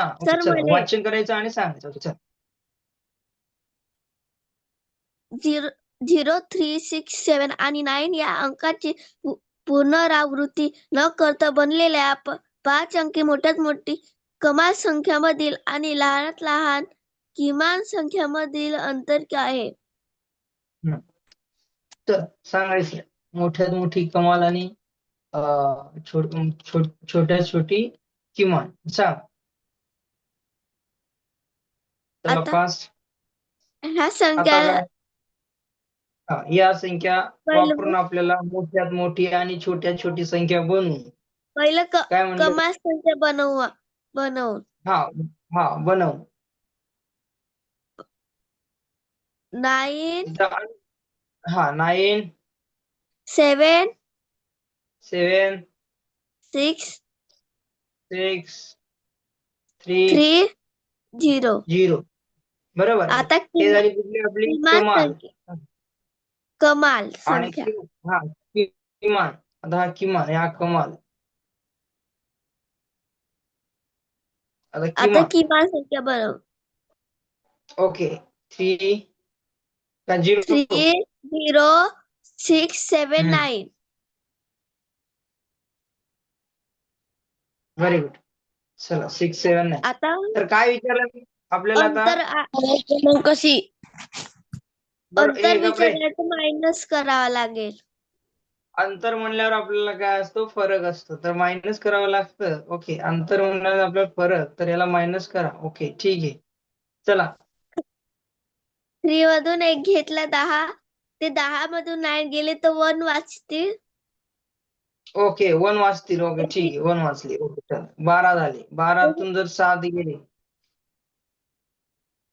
हा वाचन करायचं आणि सांगायचं. चल. Zero zero three six seven आणि नाईन या अंकाची पुनरावृत्ती न करता बनलेल्या पाच अंकी मोठ्यात मोठी कमाल संख्यामधील आणि लहानात लहान किमान संख्यामधील अंतर काय आहे. तर सांगायचं मोठ्यात मोठी कमाल आणि अं, छोट छोट- छोट्यात छोटी किमान. सांग. आता ह्या आता संख्या? हा, या संख्या पहिलं वापरून आपल्याला मोठ्यात मोठी आणि छोट्यात छोटी संख्या बनवून पहिलं क- काय म्हणलं कमाल संख्या बनवू बनवून हा हा बनव नाईन हा nine seven seven six six three three zero zero बरोबर. आता हे झाली कुठली आपली कमाल. संख्या. कमाल आणि संख्या. कि- हा किमान. आता हा किमान हा कमाल. आता आता किमान. किमान संख्या बनव ओके. थ्री का zero three zero six seven hmm. Nine very good चला सिक्स सेवन नाईन आता तर काय विचारलं मी? आपल्याला आता अंतर आ- मग कशी बरं, अंतर एक आपले- विचारण्याचं मायनस करावं लागेल. अंतर म्हणल्यावर आपल्याला काय असतो? फरक असतो. तर मायनस करावं लागतं. ओके अंतर म्हणल्यावर आपल्याला फरक. तर याला मायनस करा. ओके ठीक आहे. चला. थ्री मधून एक घेतला दहा. ते दहा मधून नाईन गेले तर वन वाचतील. ओके वन वाचतील. ओके ठीक आहे. वन वाचली. ओके चला. बारा झाले. बारातून जर सात गेले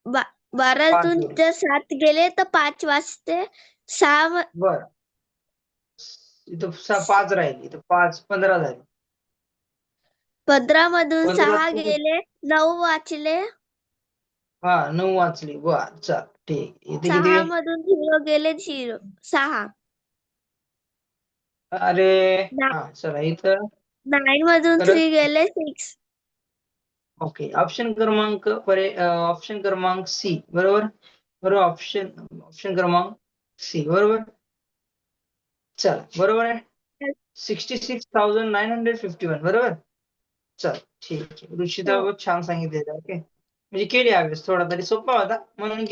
बारातून. जर सात गेले तर पाच वाचते सहा म- बर. इथं सा- पाच राहिले. इथं पाच पंधरा झाले. पंधरा मधून पंधरा सहा गेले नऊ वाचले. हा नऊ वाचली. बर चल ठीक. इथे सहा किती मधून झिरो गेले झिरो सहा. अरे ना- हा चला इथं. नाईन मधून परत- थ्री गेले सिक्स. ओके ऑप्शन क्रमांक पर ऑप्शन क्रमांक सी बरोबर? बरोबर ऑप्शन ऑप्शन क्रमांक सी बरोबर? चल बरोबर आहे? Sixty six thousand nine hundred fifty one बरोबर? चल ठीक आहे. हो. बहुत छान सांगितलेलं ओके म्हणजे केली अभ्यास थोडा तरी सोपा होता म्हणून केली.